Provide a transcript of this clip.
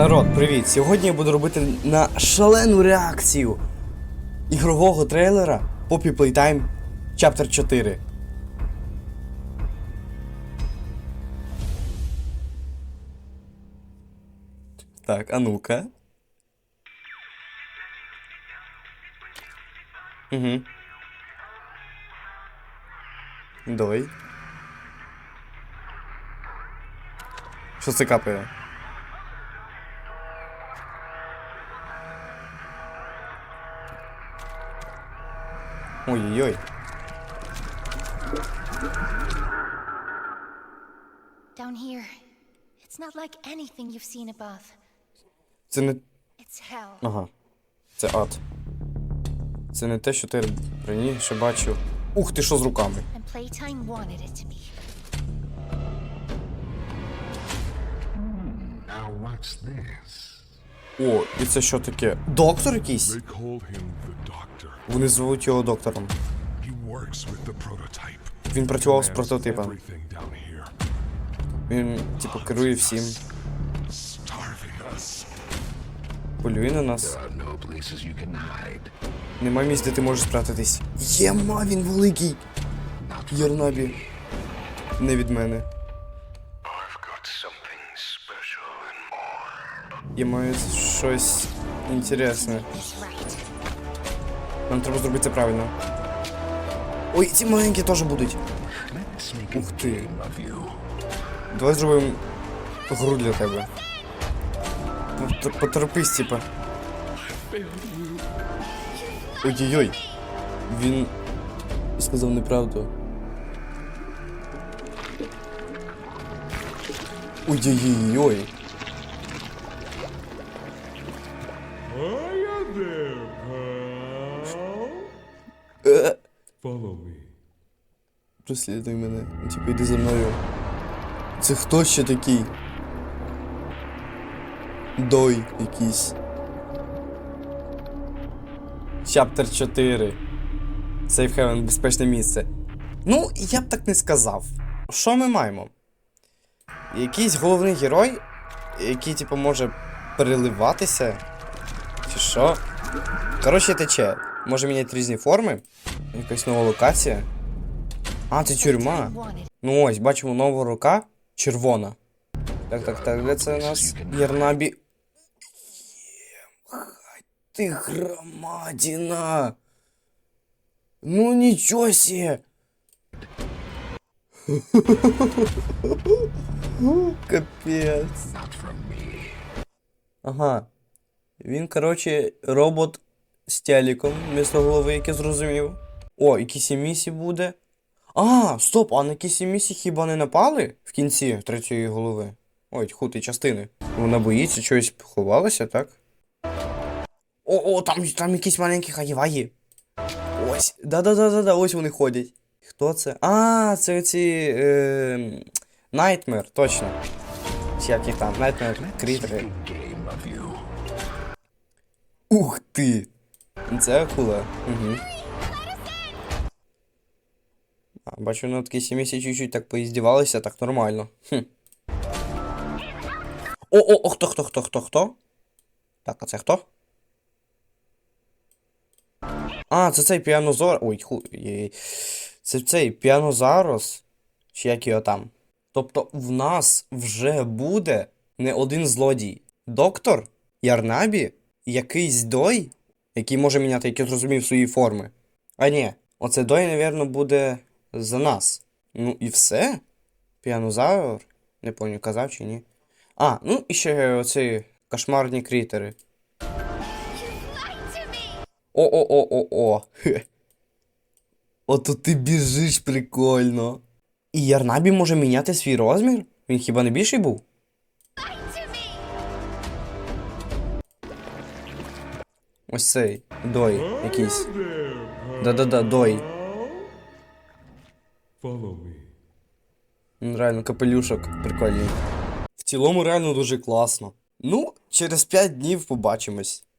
Народ, привіт! Сьогодні я буду робити на шалену реакцію ігрового трейлера Poppy Playtime Chapter 4. Так, а ну-ка. Угу. Давай. Що це капає? Ой-ой-ой. Down here, it's not like anything you've seen above. Це не. It's hell. Ага. Це ад. Це не те, що ти раніше бачив. Ух ти, що з руками? And Playtime wanted it to be. Now what's this? О, і це що таке? Доктор якийсь? Вони звуть його доктором. Він працював з прототипом. Він, типу, керує всім. Полює на нас. Нема місць, де ти можеш спрятатись. Єма, він великий! Єрнабі. Не від мене. Я маю щось інтересне. Нам треба зробити це правильно. Ой, ці маленькі теж будуть. Ух ти. Давай зробимо гру для тебе. Пот- Поторопись, типа. Ой-ой-ой. Він сказав неправду. Ой-ой-ой. Follow me. Прослідуй мене. Типа йди за мною. Це хто ще такий? Дой якийсь. Чаптер 4. Сейф Heaven, безпечне місце. Ну, я б так не сказав. Що ми маємо? Якийсь головний герой, який, типу, може переливатися. Чи що? Коротше, тече. Може міняти різні форми. Якась нова локація. А, це тюрма. Playtime wanted. Ну ось, бачимо нова рука червона. Так, так, так, де це у нас? Єрнабі. Ємхай ти громадіна. Ну нічого сі. Капець. Ага. Він, коротше, робот з телеком вмісто голови, як я зрозумів. О, якісь місії буде. А, стоп, а на якісь місії хіба не напали в кінці третьої голови? Ой, тьху, ти частини. Вона боїться, чогось ховалася, так? О, о, там, там якісь маленькі хаєваї. Ось. Да-да-да-да-да, ось вони ходять. Хто це? А, це ці. Е, Найтмер, точно. Як там? Найтмер, крітери. Ух ти! Це акула. Угу. А, бачу, на такій сім'ї чуть-чуть так поїздівалися, так нормально. Хм. О, о, о, хто, хто, хто, хто, хто? Так, а це хто? А, це цей піанозор. Ой, ху. Це цей піанозарос. Чи як його там? Тобто в нас вже буде не один злодій. Доктор Ярнабі, якийсь дой, який може міняти, як я зрозумів, свої форми. А ні, оце дой, напевно, буде за нас. Ну і все? Піанозавр? Не пам'ятаю, казав чи ні. А, ну і ще оці кошмарні крітери. О-о-о-о-о. Ото ти біжиш прикольно. І Ярнабі може міняти свій розмір? Він хіба не більший був? Ось цей дой якийсь. Да-да-да, дой. Реально, капелюшок прикольний. В цілому реально дуже класно. Ну, через 5 днів побачимось.